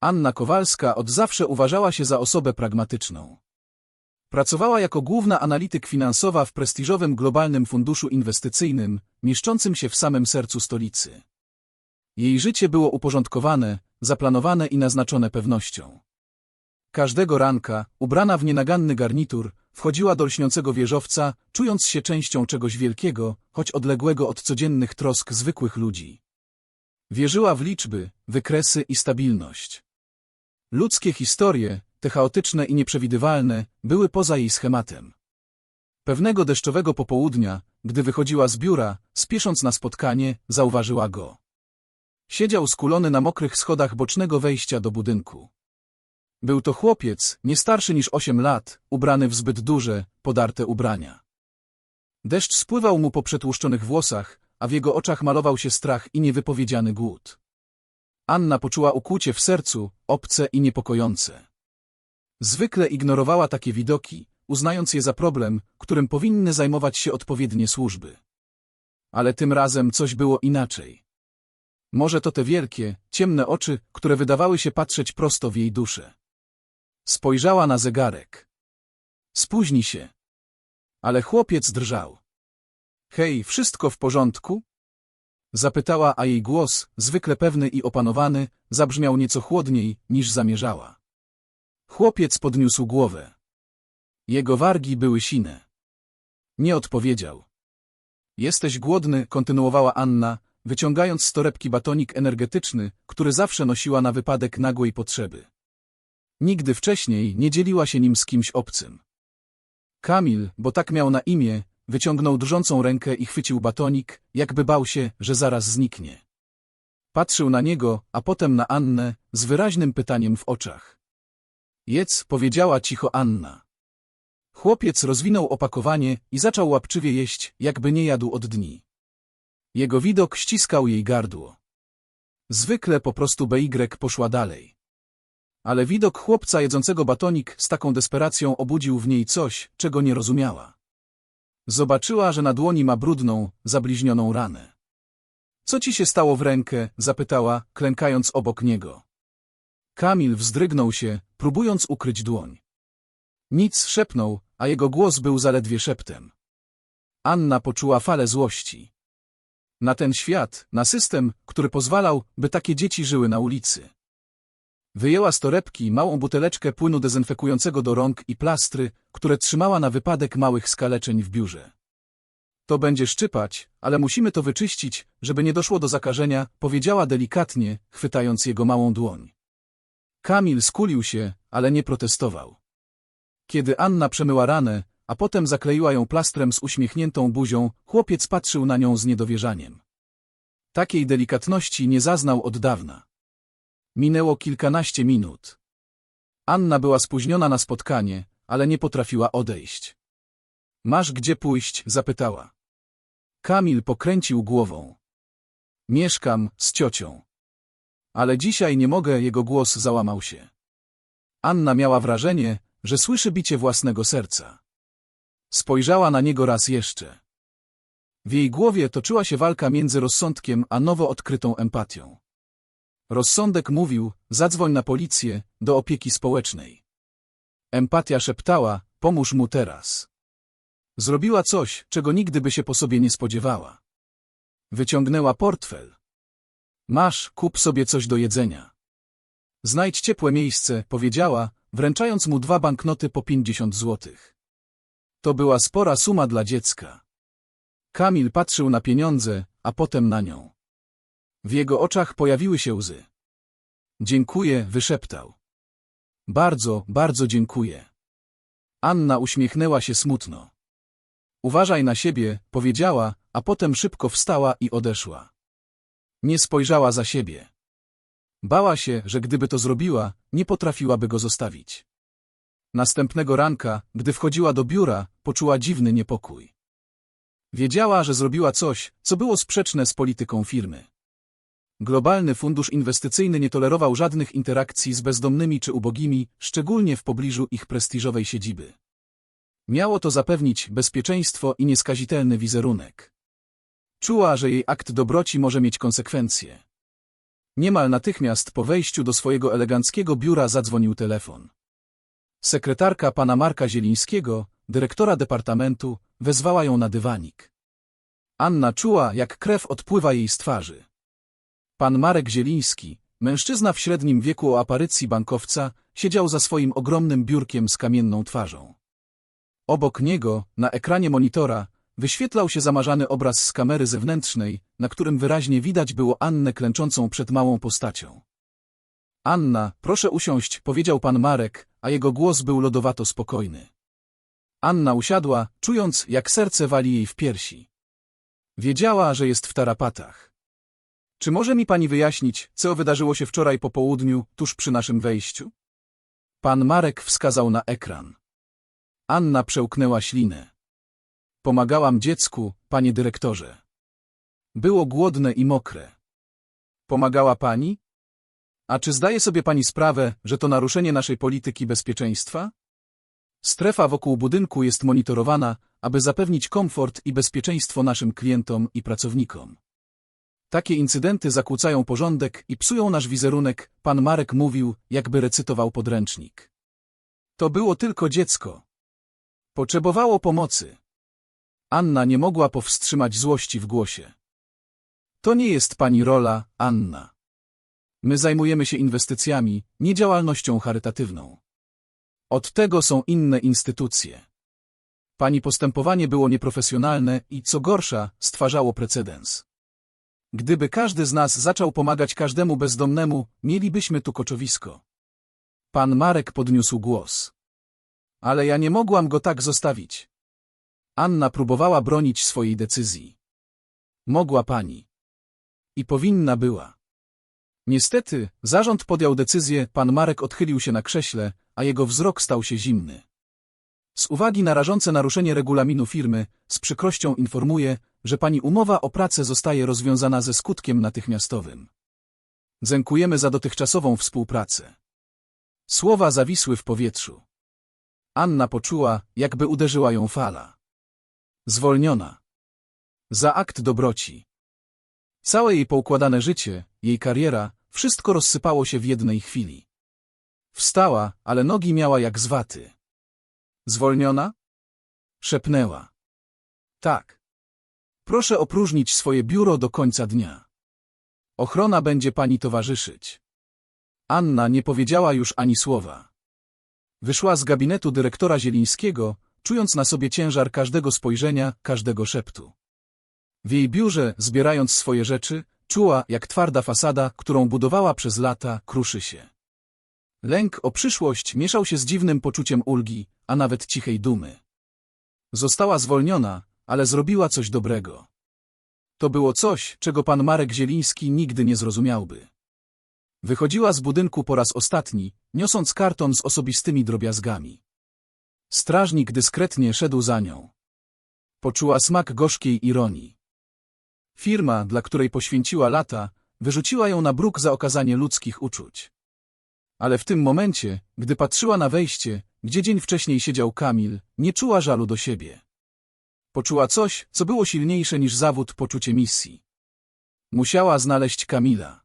Anna Kowalska od zawsze uważała się za osobę pragmatyczną. Pracowała jako główna analityk finansowa w prestiżowym globalnym funduszu inwestycyjnym, mieszczącym się w samym sercu stolicy. Jej życie było uporządkowane, zaplanowane i naznaczone pewnością. Każdego ranka, ubrana w nienaganny garnitur, wchodziła do lśniącego wieżowca, czując się częścią czegoś wielkiego, choć odległego od codziennych trosk zwykłych ludzi. Wierzyła w liczby, wykresy i stabilność. Ludzkie historie, te chaotyczne i nieprzewidywalne, były poza jej schematem. Pewnego deszczowego popołudnia, gdy wychodziła z biura, spiesząc na spotkanie, zauważyła go. Siedział skulony na mokrych schodach bocznego wejścia do budynku. Był to chłopiec, nie starszy niż osiem lat, ubrany w zbyt duże, podarte ubrania. Deszcz spływał mu po przetłuszczonych włosach, a w jego oczach malował się strach i niewypowiedziany głód. Anna poczuła ukłucie w sercu, obce i niepokojące. Zwykle ignorowała takie widoki, uznając je za problem, którym powinny zajmować się odpowiednie służby. Ale tym razem coś było inaczej. Może to te wielkie, ciemne oczy, które wydawały się patrzeć prosto w jej duszę. Spojrzała na zegarek. Spóźni się. Ale chłopiec drżał. Hej, wszystko w porządku? Zapytała, a jej głos, zwykle pewny i opanowany, zabrzmiał nieco chłodniej, niż zamierzała. Chłopiec podniósł głowę. Jego wargi były sine. Nie odpowiedział. Jesteś głodny, kontynuowała Anna, wyciągając z torebki batonik energetyczny, który zawsze nosiła na wypadek nagłej potrzeby. Nigdy wcześniej nie dzieliła się nim z kimś obcym. Kamil, bo tak miał na imię, wyciągnął drżącą rękę i chwycił batonik, jakby bał się, że zaraz zniknie. Patrzył na niego, a potem na Annę, z wyraźnym pytaniem w oczach. Jedz, powiedziała cicho Anna. Chłopiec rozwinął opakowanie i zaczął łapczywie jeść, jakby nie jadł od dni. Jego widok ściskał jej gardło. Zwykle po prostu BY poszła dalej. Ale widok chłopca jedzącego batonik z taką desperacją obudził w niej coś, czego nie rozumiała. Zobaczyła, że na dłoni ma brudną, zabliźnioną ranę. Co ci się stało w rękę? zapytała, klękając obok niego. Kamil wzdrygnął się, próbując ukryć dłoń. Nic szepnął, a jego głos był zaledwie szeptem. Anna poczuła falę złości. Na ten świat, na system, który pozwalał, by takie dzieci żyły na ulicy. Wyjęła z torebki małą buteleczkę płynu dezynfekującego do rąk i plastry, które trzymała na wypadek małych skaleczeń w biurze. To będzie szczypać, ale musimy to wyczyścić, żeby nie doszło do zakażenia, powiedziała delikatnie, chwytając jego małą dłoń. Kamil skulił się, ale nie protestował. Kiedy Anna przemyła ranę, a potem zakleiła ją plastrem z uśmiechniętą buzią, chłopiec patrzył na nią z niedowierzaniem. Takiej delikatności nie zaznał od dawna. Minęło kilkanaście minut. Anna była spóźniona na spotkanie, ale nie potrafiła odejść. Masz gdzie pójść? zapytała. Kamil pokręcił głową. Mieszkam z ciocią. Ale dzisiaj nie mogę, jego głos załamał się. Anna miała wrażenie, że słyszy bicie własnego serca. Spojrzała na niego raz jeszcze. W jej głowie toczyła się walka między rozsądkiem a nowo odkrytą empatią. Rozsądek mówił, zadzwoń na policję, do opieki społecznej. Empatia szeptała, pomóż mu teraz. Zrobiła coś, czego nigdy by się po sobie nie spodziewała. Wyciągnęła portfel. Masz, kup sobie coś do jedzenia. Znajdź ciepłe miejsce, powiedziała, wręczając mu dwa banknoty po pięćdziesiąt złotych. To była spora suma dla dziecka. Kamil patrzył na pieniądze, a potem na nią. W jego oczach pojawiły się łzy. Dziękuję, wyszeptał. Bardzo, bardzo dziękuję. Anna uśmiechnęła się smutno. Uważaj na siebie, powiedziała, a potem szybko wstała i odeszła. Nie spojrzała za siebie. Bała się, że gdyby to zrobiła, nie potrafiłaby go zostawić. Następnego ranka, gdy wchodziła do biura, poczuła dziwny niepokój. Wiedziała, że zrobiła coś, co było sprzeczne z polityką firmy. Globalny fundusz inwestycyjny nie tolerował żadnych interakcji z bezdomnymi czy ubogimi, szczególnie w pobliżu ich prestiżowej siedziby. Miało to zapewnić bezpieczeństwo i nieskazitelny wizerunek. Czuła, że jej akt dobroci może mieć konsekwencje. Niemal natychmiast po wejściu do swojego eleganckiego biura zadzwonił telefon. Sekretarka pana Marka Zielińskiego, dyrektora departamentu, wezwała ją na dywanik. Anna czuła, jak krew odpływa jej z twarzy. Pan Marek Zieliński, mężczyzna w średnim wieku o aparycji bankowca, siedział za swoim ogromnym biurkiem z kamienną twarzą. Obok niego, na ekranie monitora, wyświetlał się zamarzany obraz z kamery zewnętrznej, na którym wyraźnie widać było Annę klęczącą przed małą postacią. Anna, proszę usiąść, powiedział pan Marek, a jego głos był lodowato spokojny. Anna usiadła, czując, jak serce wali jej w piersi. Wiedziała, że jest w tarapatach. Czy może mi pani wyjaśnić, co wydarzyło się wczoraj po południu, tuż przy naszym wejściu? Pan Marek wskazał na ekran. Anna przełknęła ślinę. Pomagałam dziecku, panie dyrektorze. Było głodne i mokre. Pomagała pani? A czy zdaje sobie pani sprawę, że to naruszenie naszej polityki bezpieczeństwa? Strefa wokół budynku jest monitorowana, aby zapewnić komfort i bezpieczeństwo naszym klientom i pracownikom. Takie incydenty zakłócają porządek i psują nasz wizerunek, pan Marek mówił, jakby recytował podręcznik. To było tylko dziecko. Potrzebowało pomocy. Anna nie mogła powstrzymać złości w głosie. To nie jest pani rola, Anna. My zajmujemy się inwestycjami, nie działalnością charytatywną. Od tego są inne instytucje. Pani postępowanie było nieprofesjonalne i, co gorsza, stwarzało precedens. Gdyby każdy z nas zaczął pomagać każdemu bezdomnemu, mielibyśmy tu koczowisko. Pan Marek podniósł głos. Ale ja nie mogłam go tak zostawić. Anna próbowała bronić swojej decyzji. Mogła pani. I powinna była. Niestety, zarząd podjął decyzję, pan Marek odchylił się na krześle, a jego wzrok stał się zimny. Z uwagi na rażące naruszenie regulaminu firmy, z przykrością informuję, że pani umowa o pracę zostaje rozwiązana ze skutkiem natychmiastowym. Dziękujemy za dotychczasową współpracę. Słowa zawisły w powietrzu. Anna poczuła, jakby uderzyła ją fala. Zwolniona. Za akt dobroci. Całe jej poukładane życie, jej kariera, wszystko rozsypało się w jednej chwili. Wstała, ale nogi miała jak z waty. Zwolniona? Szepnęła. Tak. Proszę opróżnić swoje biuro do końca dnia. Ochrona będzie pani towarzyszyć. Anna nie powiedziała już ani słowa. Wyszła z gabinetu dyrektora Zielińskiego, czując na sobie ciężar każdego spojrzenia, każdego szeptu. W jej biurze, zbierając swoje rzeczy, czuła, jak twarda fasada, którą budowała przez lata, kruszy się. Lęk o przyszłość mieszał się z dziwnym poczuciem ulgi, a nawet cichej dumy. Została zwolniona, ale zrobiła coś dobrego. To było coś, czego pan Marek Zieliński nigdy nie zrozumiałby. Wychodziła z budynku po raz ostatni, niosąc karton z osobistymi drobiazgami. Strażnik dyskretnie szedł za nią. Poczuła smak gorzkiej ironii. Firma, dla której poświęciła lata, wyrzuciła ją na bruk za okazanie ludzkich uczuć. Ale w tym momencie, gdy patrzyła na wejście, gdzie dzień wcześniej siedział Kamil, nie czuła żalu do siebie. Poczuła coś, co było silniejsze niż zawód poczucie misji. Musiała znaleźć Kamila.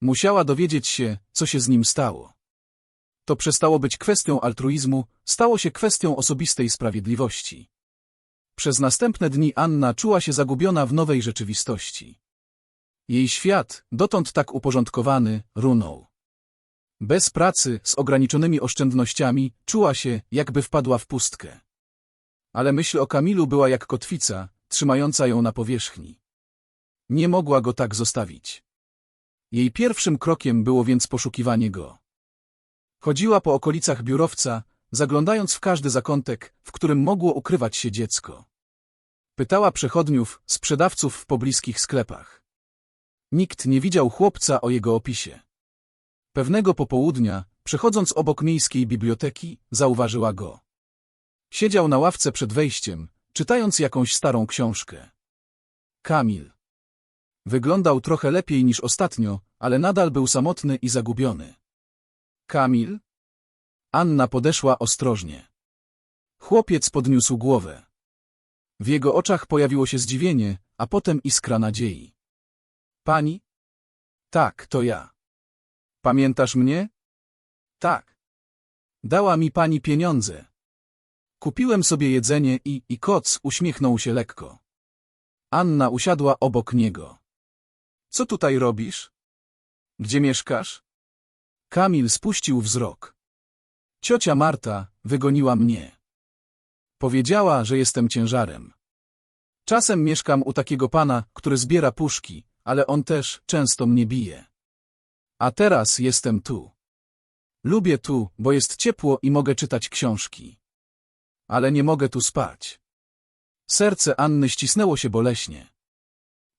Musiała dowiedzieć się, co się z nim stało. To przestało być kwestią altruizmu, stało się kwestią osobistej sprawiedliwości. Przez następne dni Anna czuła się zagubiona w nowej rzeczywistości. Jej świat, dotąd tak uporządkowany, runął. Bez pracy, z ograniczonymi oszczędnościami, czuła się, jakby wpadła w pustkę. Ale myśl o Kamilu była jak kotwica, trzymająca ją na powierzchni. Nie mogła go tak zostawić. Jej pierwszym krokiem było więc poszukiwanie go. Chodziła po okolicach biurowca, zaglądając w każdy zakątek, w którym mogło ukrywać się dziecko. Pytała przechodniów, sprzedawców w pobliskich sklepach. Nikt nie widział chłopca o jego opisie. Pewnego popołudnia, przechodząc obok miejskiej biblioteki, zauważyła go. Siedział na ławce przed wejściem, czytając jakąś starą książkę. Kamil. Wyglądał trochę lepiej niż ostatnio, ale nadal był samotny i zagubiony. Kamil? Anna podeszła ostrożnie. Chłopiec podniósł głowę. W jego oczach pojawiło się zdziwienie, a potem iskra nadziei. Pani? Tak, to ja. Pamiętasz mnie? Tak. Dała mi pani pieniądze. Kupiłem sobie jedzenie i, i koc uśmiechnął się lekko. Anna usiadła obok niego. Co tutaj robisz? Gdzie mieszkasz? Kamil spuścił wzrok. Ciocia Marta wygoniła mnie. Powiedziała, że jestem ciężarem. Czasem mieszkam u takiego pana, który zbiera puszki, ale on też często mnie bije. A teraz jestem tu. Lubię tu, bo jest ciepło i mogę czytać książki. Ale nie mogę tu spać. Serce Anny ścisnęło się boleśnie.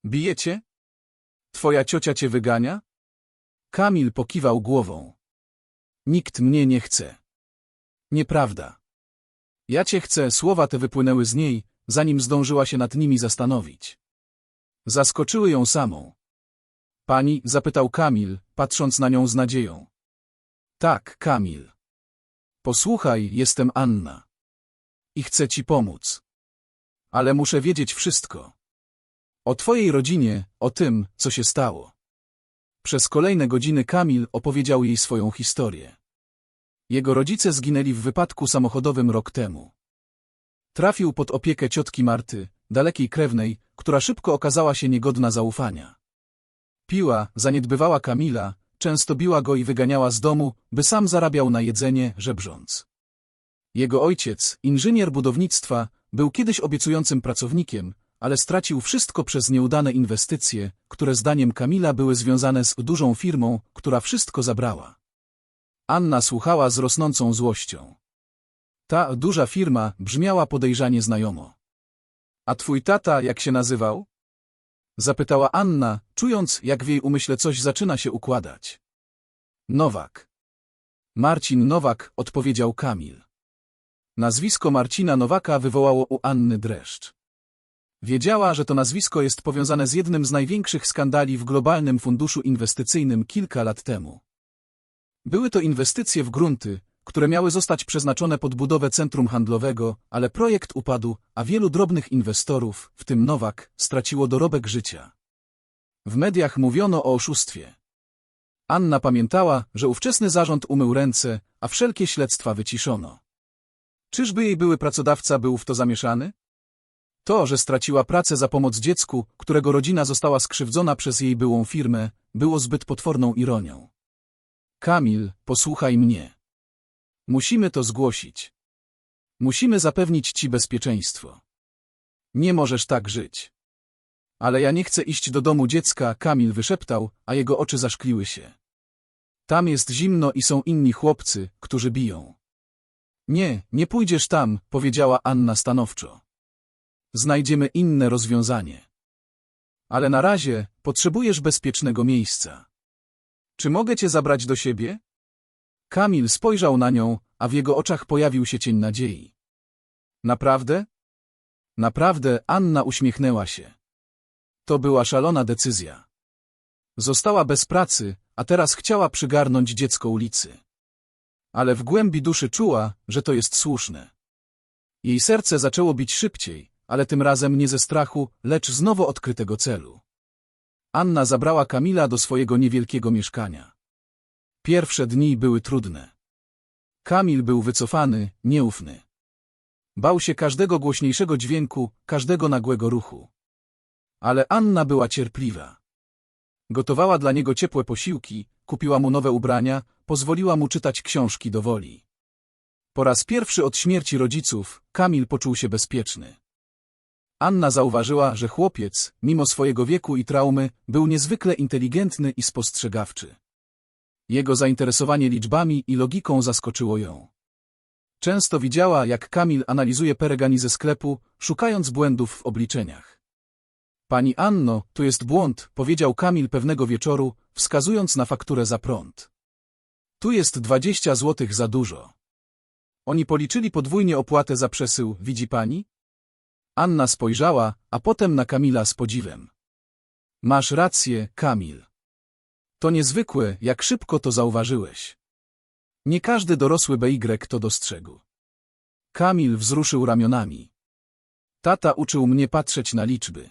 Bije cię? Twoja ciocia cię wygania? Kamil pokiwał głową. Nikt mnie nie chce. Nieprawda. Ja cię chcę, słowa te wypłynęły z niej, zanim zdążyła się nad nimi zastanowić. Zaskoczyły ją samą. Pani, zapytał Kamil, patrząc na nią z nadzieją. Tak, Kamil. Posłuchaj, jestem Anna. I chcę ci pomóc. Ale muszę wiedzieć wszystko. O twojej rodzinie, o tym, co się stało. Przez kolejne godziny Kamil opowiedział jej swoją historię. Jego rodzice zginęli w wypadku samochodowym rok temu. Trafił pod opiekę ciotki Marty, dalekiej krewnej, która szybko okazała się niegodna zaufania. Piła, zaniedbywała Kamila, często biła go i wyganiała z domu, by sam zarabiał na jedzenie, żebrząc. Jego ojciec, inżynier budownictwa, był kiedyś obiecującym pracownikiem, ale stracił wszystko przez nieudane inwestycje, które zdaniem Kamila były związane z dużą firmą, która wszystko zabrała. Anna słuchała z rosnącą złością. Ta duża firma brzmiała podejrzanie znajomo. A twój tata jak się nazywał? Zapytała Anna, czując, jak w jej umyśle coś zaczyna się układać. Nowak. Marcin Nowak, odpowiedział Kamil. Nazwisko Marcina Nowaka wywołało u Anny dreszcz. Wiedziała, że to nazwisko jest powiązane z jednym z największych skandali w globalnym funduszu inwestycyjnym kilka lat temu. Były to inwestycje w grunty, które miały zostać przeznaczone pod budowę centrum handlowego, ale projekt upadł, a wielu drobnych inwestorów, w tym Nowak, straciło dorobek życia. W mediach mówiono o oszustwie. Anna pamiętała, że ówczesny zarząd umył ręce, a wszelkie śledztwa wyciszono. Czyżby jej były pracodawca był w to zamieszany? To, że straciła pracę za pomoc dziecku, którego rodzina została skrzywdzona przez jej byłą firmę, było zbyt potworną ironią. Kamil, posłuchaj mnie. Musimy to zgłosić. Musimy zapewnić ci bezpieczeństwo. Nie możesz tak żyć. Ale ja nie chcę iść do domu dziecka, Kamil wyszeptał, a jego oczy zaszkliły się. Tam jest zimno i są inni chłopcy, którzy biją. Nie, nie pójdziesz tam, powiedziała Anna stanowczo. Znajdziemy inne rozwiązanie. Ale na razie potrzebujesz bezpiecznego miejsca. Czy mogę cię zabrać do siebie? Kamil spojrzał na nią, a w jego oczach pojawił się cień nadziei. Naprawdę? Naprawdę, Anna uśmiechnęła się. To była szalona decyzja. Została bez pracy, a teraz chciała przygarnąć dziecko ulicy. Ale w głębi duszy czuła, że to jest słuszne. Jej serce zaczęło bić szybciej, ale tym razem nie ze strachu, lecz z nowo odkrytego celu. Anna zabrała Kamila do swojego niewielkiego mieszkania. Pierwsze dni były trudne. Kamil był wycofany, nieufny. Bał się każdego głośniejszego dźwięku, każdego nagłego ruchu. Ale Anna była cierpliwa. Gotowała dla niego ciepłe posiłki, kupiła mu nowe ubrania, pozwoliła mu czytać książki do woli. Po raz pierwszy od śmierci rodziców, Kamil poczuł się bezpieczny. Anna zauważyła, że chłopiec, mimo swojego wieku i traumy, był niezwykle inteligentny i spostrzegawczy. Jego zainteresowanie liczbami i logiką zaskoczyło ją. Często widziała, jak Kamil analizuje peregani ze sklepu, szukając błędów w obliczeniach. Pani Anno, tu jest błąd, powiedział Kamil pewnego wieczoru, wskazując na fakturę za prąd. Tu jest dwadzieścia złotych za dużo. Oni policzyli podwójnie opłatę za przesył, widzi pani? Anna spojrzała, a potem na Kamila z podziwem. Masz rację, Kamil. To niezwykłe, jak szybko to zauważyłeś. Nie każdy dorosły BY to dostrzegł. Kamil wzruszył ramionami. Tata uczył mnie patrzeć na liczby.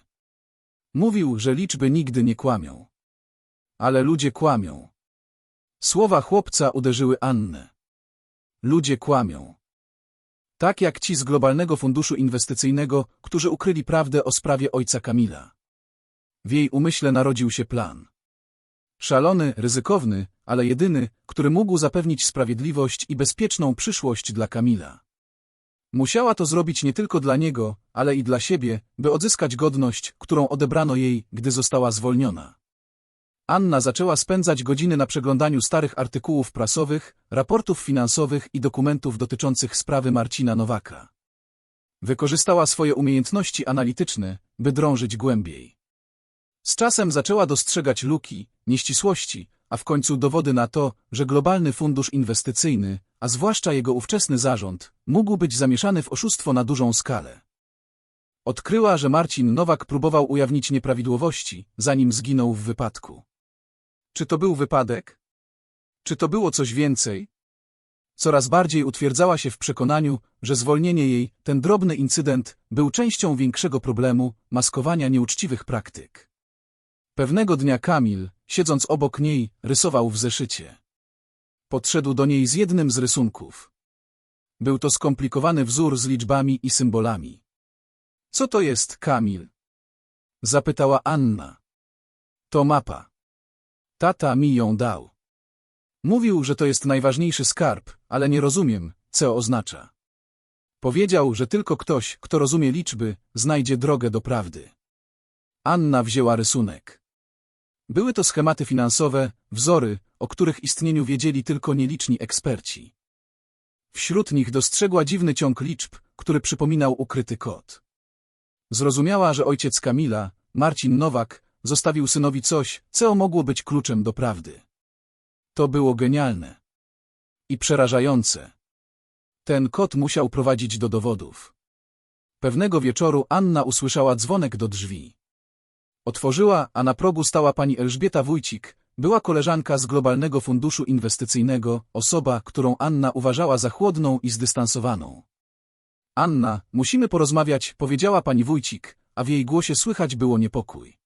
Mówił, że liczby nigdy nie kłamią. Ale ludzie kłamią. Słowa chłopca uderzyły Annę. Ludzie kłamią. Tak jak ci z Globalnego Funduszu Inwestycyjnego, którzy ukryli prawdę o sprawie ojca Kamila. W jej umyśle narodził się plan. Szalony, ryzykowny, ale jedyny, który mógł zapewnić sprawiedliwość i bezpieczną przyszłość dla Kamila. Musiała to zrobić nie tylko dla niego, ale i dla siebie, by odzyskać godność, którą odebrano jej, gdy została zwolniona. Anna zaczęła spędzać godziny na przeglądaniu starych artykułów prasowych, raportów finansowych i dokumentów dotyczących sprawy Marcina Nowaka. Wykorzystała swoje umiejętności analityczne, by drążyć głębiej. Z czasem zaczęła dostrzegać luki, nieścisłości, a w końcu dowody na to, że globalny fundusz inwestycyjny, a zwłaszcza jego ówczesny zarząd, mógł być zamieszany w oszustwo na dużą skalę. Odkryła, że Marcin Nowak próbował ujawnić nieprawidłowości, zanim zginął w wypadku. Czy to był wypadek? Czy to było coś więcej? Coraz bardziej utwierdzała się w przekonaniu, że zwolnienie jej, ten drobny incydent, był częścią większego problemu maskowania nieuczciwych praktyk. Pewnego dnia Kamil, siedząc obok niej, rysował w zeszycie. Podszedł do niej z jednym z rysunków. Był to skomplikowany wzór z liczbami i symbolami. Co to jest, Kamil? Zapytała Anna. To mapa. Tata mi ją dał. Mówił, że to jest najważniejszy skarb, ale nie rozumiem, co oznacza. Powiedział, że tylko ktoś, kto rozumie liczby, znajdzie drogę do prawdy. Anna wzięła rysunek. Były to schematy finansowe, wzory, o których istnieniu wiedzieli tylko nieliczni eksperci. Wśród nich dostrzegła dziwny ciąg liczb, który przypominał ukryty kod. Zrozumiała, że ojciec Kamila, Marcin Nowak, zostawił synowi coś, co mogło być kluczem do prawdy. To było genialne. I przerażające. Ten kod musiał prowadzić do dowodów. Pewnego wieczoru Anna usłyszała dzwonek do drzwi. Otworzyła, a na progu stała pani Elżbieta Wójcik, była koleżanka z Globalnego Funduszu Inwestycyjnego, osoba, którą Anna uważała za chłodną i zdystansowaną. Anna, musimy porozmawiać, powiedziała pani Wójcik, a w jej głosie słychać było niepokój.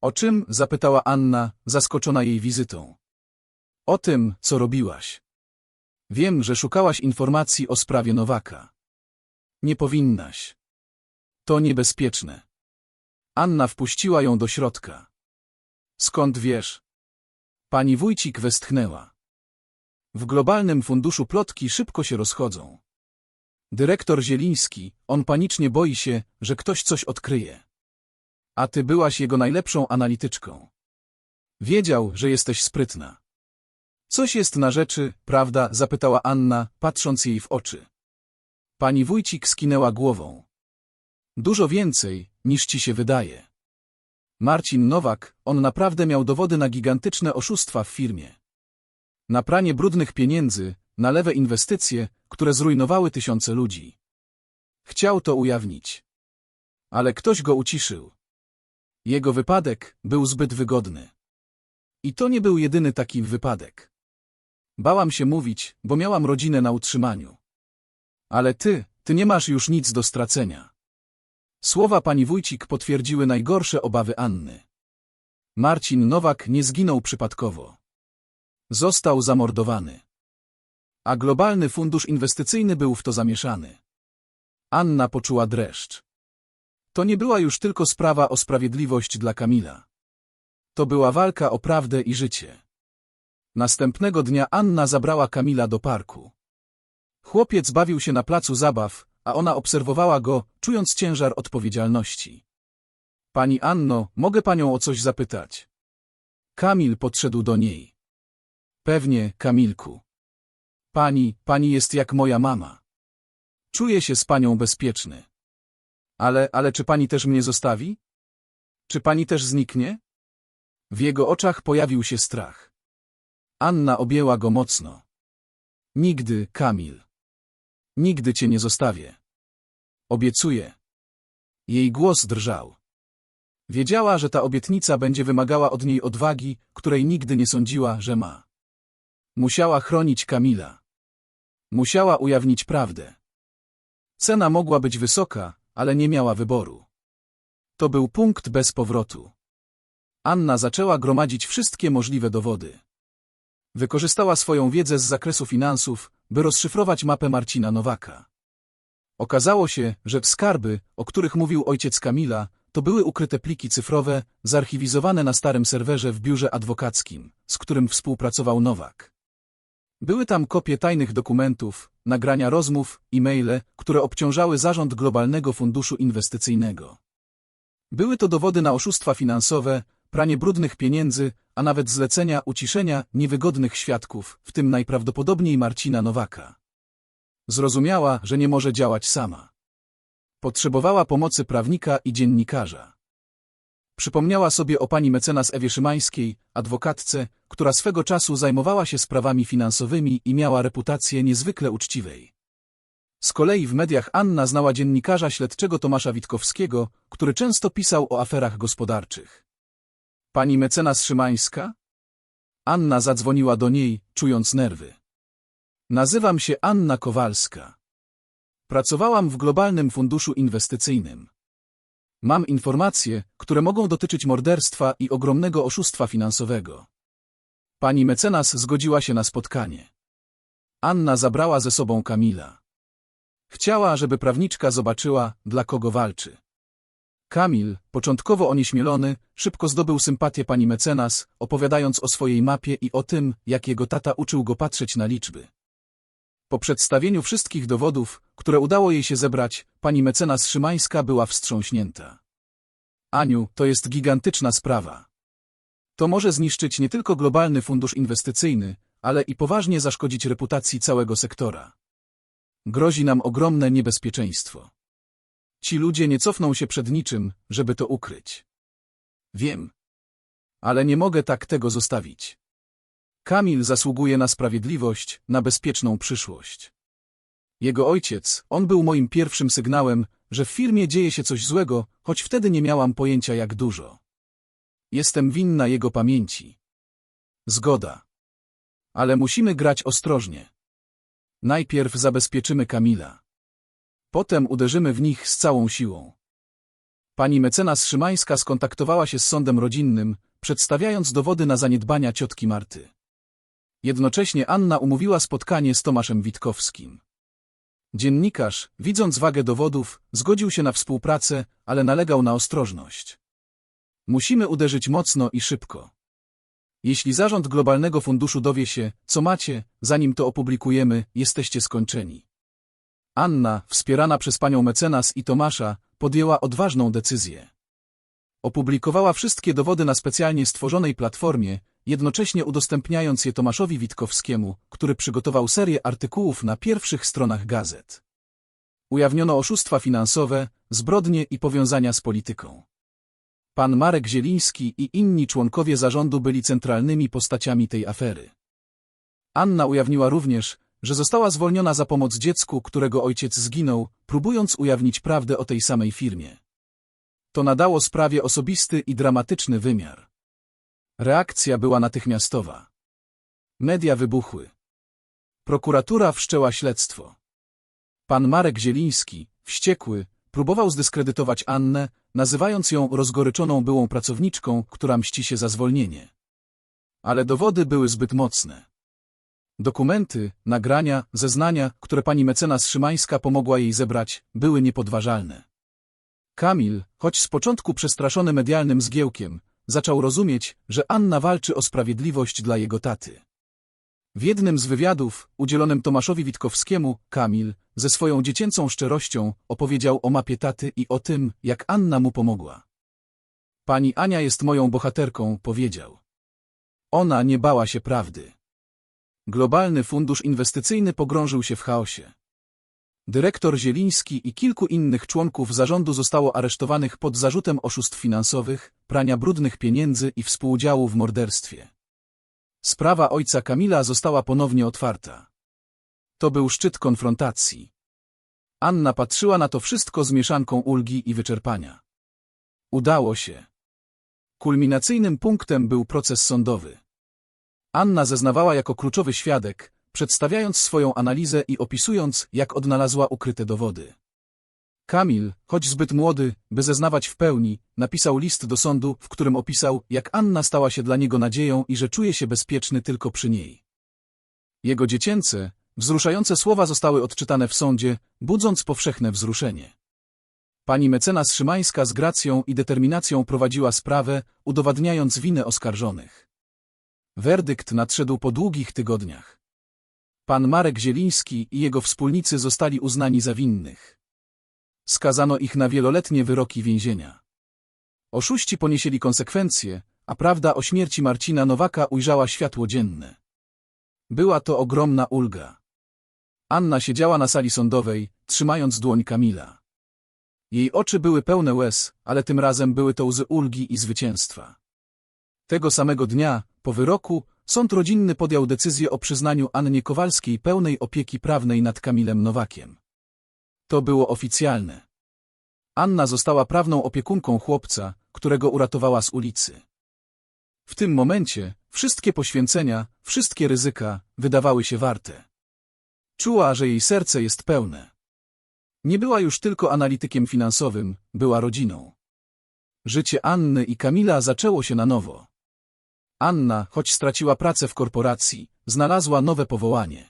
O czym? zapytała Anna, zaskoczona jej wizytą. O tym, co robiłaś. Wiem, że szukałaś informacji o sprawie Nowaka. Nie powinnaś. To niebezpieczne. Anna wpuściła ją do środka. Skąd wiesz? Pani Wójcik westchnęła. W globalnym funduszu plotki szybko się rozchodzą. Dyrektor Zieliński, on panicznie boi się, że ktoś coś odkryje. A ty byłaś jego najlepszą analityczką. Wiedział, że jesteś sprytna. Coś jest na rzeczy, prawda? zapytała Anna, patrząc jej w oczy. Pani Wójcik skinęła głową. Dużo więcej, niż ci się wydaje. Marcin Nowak, on naprawdę miał dowody na gigantyczne oszustwa w firmie. Na pranie brudnych pieniędzy, na lewe inwestycje, które zrujnowały tysiące ludzi. Chciał to ujawnić. Ale ktoś go uciszył. Jego wypadek był zbyt wygodny. I to nie był jedyny taki wypadek. Bałam się mówić, bo miałam rodzinę na utrzymaniu. Ale ty, ty nie masz już nic do stracenia. Słowa pani Wójcik potwierdziły najgorsze obawy Anny. Marcin Nowak nie zginął przypadkowo. Został zamordowany. A globalny fundusz inwestycyjny był w to zamieszany. Anna poczuła dreszcz. To nie była już tylko sprawa o sprawiedliwość dla Kamila. To była walka o prawdę i życie. Następnego dnia Anna zabrała Kamila do parku. Chłopiec bawił się na placu zabaw, a ona obserwowała go, czując ciężar odpowiedzialności. Pani Anno, mogę panią o coś zapytać? Kamil podszedł do niej. Pewnie, Kamilku. Pani, pani jest jak moja mama. Czuję się z panią bezpieczny. Ale, ale czy pani też mnie zostawi? Czy pani też zniknie? W jego oczach pojawił się strach. Anna objęła go mocno. Nigdy, Kamil. Nigdy cię nie zostawię. Obiecuję. Jej głos drżał. Wiedziała, że ta obietnica będzie wymagała od niej odwagi, której nigdy nie sądziła, że ma. Musiała chronić Kamila. Musiała ujawnić prawdę. Cena mogła być wysoka, ale nie miała wyboru. To był punkt bez powrotu. Anna zaczęła gromadzić wszystkie możliwe dowody. Wykorzystała swoją wiedzę z zakresu finansów, by rozszyfrować mapę Marcina Nowaka. Okazało się, że skarby, o których mówił ojciec Kamila, to były ukryte pliki cyfrowe, zarchiwizowane na starym serwerze w biurze adwokackim, z którym współpracował Nowak. Były tam kopie tajnych dokumentów, nagrania rozmów, e-maile, które obciążały zarząd Globalnego Funduszu Inwestycyjnego. Były to dowody na oszustwa finansowe, pranie brudnych pieniędzy, a nawet zlecenia uciszenia niewygodnych świadków, w tym najprawdopodobniej Marcina Nowaka. Zrozumiała, że nie może działać sama. Potrzebowała pomocy prawnika i dziennikarza. Przypomniała sobie o pani mecenas Ewie Szymańskiej, adwokatce, która swego czasu zajmowała się sprawami finansowymi i miała reputację niezwykle uczciwej. Z kolei w mediach Anna znała dziennikarza śledczego Tomasza Witkowskiego, który często pisał o aferach gospodarczych. Pani mecenas Szymańska? Anna zadzwoniła do niej, czując nerwy. Nazywam się Anna Kowalska. Pracowałam w Globalnym Funduszu Inwestycyjnym. Mam informacje, które mogą dotyczyć morderstwa i ogromnego oszustwa finansowego. Pani mecenas zgodziła się na spotkanie. Anna zabrała ze sobą Kamila. Chciała, żeby prawniczka zobaczyła, dla kogo walczy. Kamil, początkowo onieśmielony, szybko zdobył sympatię pani mecenas, opowiadając o swojej mapie i o tym, jak jego tata uczył go patrzeć na liczby. Po przedstawieniu wszystkich dowodów, które udało jej się zebrać, pani mecenas Szymańska była wstrząśnięta. Aniu, to jest gigantyczna sprawa. To może zniszczyć nie tylko globalny fundusz inwestycyjny, ale i poważnie zaszkodzić reputacji całego sektora. Grozi nam ogromne niebezpieczeństwo. Ci ludzie nie cofną się przed niczym, żeby to ukryć. Wiem. Ale nie mogę tak tego zostawić. Kamil zasługuje na sprawiedliwość, na bezpieczną przyszłość. Jego ojciec, on był moim pierwszym sygnałem, że w firmie dzieje się coś złego, choć wtedy nie miałam pojęcia jak dużo. Jestem winna jego pamięci. Zgoda. Ale musimy grać ostrożnie. Najpierw zabezpieczymy Kamila. Potem uderzymy w nich z całą siłą. Pani mecenas Szymańska skontaktowała się z sądem rodzinnym, przedstawiając dowody na zaniedbania ciotki Marty. Jednocześnie Anna umówiła spotkanie z Tomaszem Witkowskim. Dziennikarz, widząc wagę dowodów, zgodził się na współpracę, ale nalegał na ostrożność. Musimy uderzyć mocno i szybko. Jeśli zarząd Globalnego Funduszu dowie się, co macie, zanim to opublikujemy, jesteście skończeni. Anna, wspierana przez panią mecenas i Tomasza, podjęła odważną decyzję. Opublikowała wszystkie dowody na specjalnie stworzonej platformie, jednocześnie udostępniając je Tomaszowi Witkowskiemu, który przygotował serię artykułów na pierwszych stronach gazet. Ujawniono oszustwa finansowe, zbrodnie i powiązania z polityką. Pan Marek Zieliński i inni członkowie zarządu byli centralnymi postaciami tej afery. Anna ujawniła również, że została zwolniona za pomoc dziecku, którego ojciec zginął, próbując ujawnić prawdę o tej samej firmie. To nadało sprawie osobisty i dramatyczny wymiar. Reakcja była natychmiastowa. Media wybuchły. Prokuratura wszczęła śledztwo. Pan Marek Zieliński, wściekły, próbował zdyskredytować Annę, nazywając ją rozgoryczoną byłą pracowniczką, która mści się za zwolnienie. Ale dowody były zbyt mocne. Dokumenty, nagrania, zeznania, które pani mecenas Szymańska pomogła jej zebrać, były niepodważalne. Kamil, choć z początku przestraszony medialnym zgiełkiem, zaczął rozumieć, że Anna walczy o sprawiedliwość dla jego taty. W jednym z wywiadów, udzielonym Tomaszowi Witkowskiemu, Kamil, ze swoją dziecięcą szczerością, opowiedział o mapie taty i o tym, jak Anna mu pomogła. Pani Ania jest moją bohaterką, powiedział. Ona nie bała się prawdy. Globalny fundusz inwestycyjny pogrążył się w chaosie. Dyrektor Zieliński i kilku innych członków zarządu zostało aresztowanych pod zarzutem oszustw finansowych, prania brudnych pieniędzy i współudziału w morderstwie. Sprawa ojca Kamila została ponownie otwarta. To był szczyt konfrontacji. Anna patrzyła na to wszystko z mieszanką ulgi i wyczerpania. Udało się. Kulminacyjnym punktem był proces sądowy. Anna zeznawała jako kluczowy świadek, przedstawiając swoją analizę i opisując, jak odnalazła ukryte dowody. Kamil, choć zbyt młody, by zeznawać w pełni, napisał list do sądu, w którym opisał, jak Anna stała się dla niego nadzieją i że czuje się bezpieczny tylko przy niej. Jego dziecięce, wzruszające słowa zostały odczytane w sądzie, budząc powszechne wzruszenie. Pani mecenas Szymańska z gracją i determinacją prowadziła sprawę, udowadniając winę oskarżonych. Werdykt nadszedł po długich tygodniach. Pan Marek Zieliński i jego wspólnicy zostali uznani za winnych. Skazano ich na wieloletnie wyroki więzienia. Oszuści poniesieli konsekwencje, a prawda o śmierci Marcina Nowaka ujrzała światło dzienne. Była to ogromna ulga. Anna siedziała na sali sądowej, trzymając dłoń Kamila. Jej oczy były pełne łez, ale tym razem były to łzy ulgi i zwycięstwa. Tego samego dnia, po wyroku, sąd rodzinny podjął decyzję o przyznaniu Annie Kowalskiej pełnej opieki prawnej nad Kamilem Nowakiem. To było oficjalne. Anna została prawną opiekunką chłopca, którego uratowała z ulicy. W tym momencie wszystkie poświęcenia, wszystkie ryzyka wydawały się warte. Czuła, że jej serce jest pełne. Nie była już tylko analitykiem finansowym, była rodziną. Życie Anny i Kamila zaczęło się na nowo. Anna, choć straciła pracę w korporacji, znalazła nowe powołanie.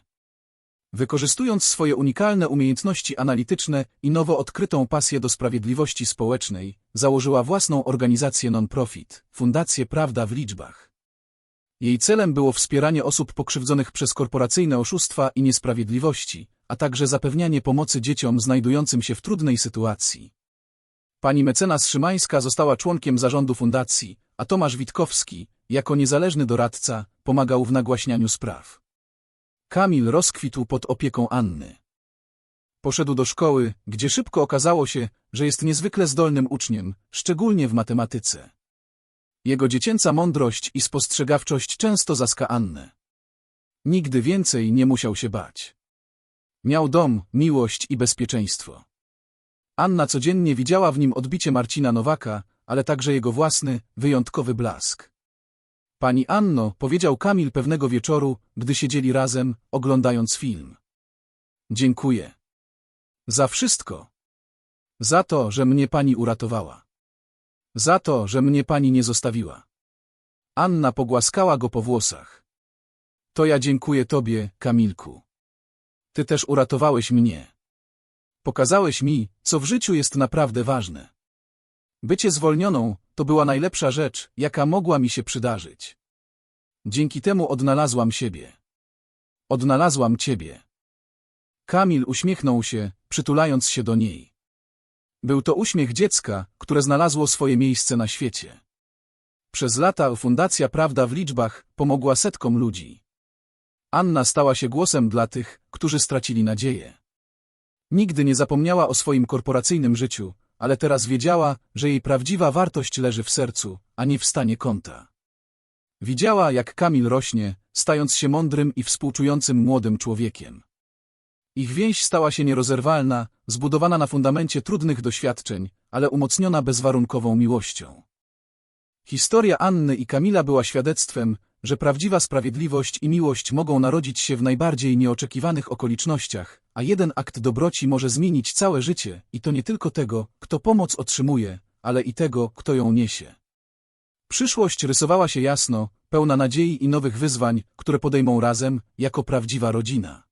Wykorzystując swoje unikalne umiejętności analityczne i nowo odkrytą pasję do sprawiedliwości społecznej, założyła własną organizację non-profit, Fundację Prawda w Liczbach. Jej celem było wspieranie osób pokrzywdzonych przez korporacyjne oszustwa i niesprawiedliwości, a także zapewnianie pomocy dzieciom znajdującym się w trudnej sytuacji. Pani mecenas Szymańska została członkiem zarządu fundacji, a Tomasz Witkowski, jako niezależny doradca, pomagał w nagłaśnianiu spraw. Kamil rozkwitł pod opieką Anny. Poszedł do szkoły, gdzie szybko okazało się, że jest niezwykle zdolnym uczniem, szczególnie w matematyce. Jego dziecięca mądrość i spostrzegawczość często zaska Annę. Nigdy więcej nie musiał się bać. Miał dom, miłość i bezpieczeństwo. Anna codziennie widziała w nim odbicie Marcina Nowaka, ale także jego własny, wyjątkowy blask. Pani Anno, powiedział Kamil pewnego wieczoru, gdy siedzieli razem, oglądając film. Dziękuję. Za wszystko. Za to, że mnie pani uratowała. Za to, że mnie pani nie zostawiła. Anna pogłaskała go po włosach. To ja dziękuję tobie, Kamilku. Ty też uratowałeś mnie. Pokazałeś mi, co w życiu jest naprawdę ważne. Bycie zwolnioną to była najlepsza rzecz, jaka mogła mi się przydarzyć. Dzięki temu odnalazłam siebie. Odnalazłam ciebie. Kamil uśmiechnął się, przytulając się do niej. Był to uśmiech dziecka, które znalazło swoje miejsce na świecie. Przez lata Fundacja Prawda w Liczbach pomogła setkom ludzi. Anna stała się głosem dla tych, którzy stracili nadzieję. Nigdy nie zapomniała o swoim korporacyjnym życiu, ale teraz wiedziała, że jej prawdziwa wartość leży w sercu, a nie w stanie konta. Widziała, jak Kamil rośnie, stając się mądrym i współczującym młodym człowiekiem. Ich więź stała się nierozerwalna, zbudowana na fundamencie trudnych doświadczeń, ale umocniona bezwarunkową miłością. Historia Anny i Kamila była świadectwem, że prawdziwa sprawiedliwość i miłość mogą narodzić się w najbardziej nieoczekiwanych okolicznościach, a jeden akt dobroci może zmienić całe życie i to nie tylko tego, kto pomoc otrzymuje, ale i tego, kto ją niesie. Przyszłość rysowała się jasno, pełna nadziei i nowych wyzwań, które podejmą razem, jako prawdziwa rodzina.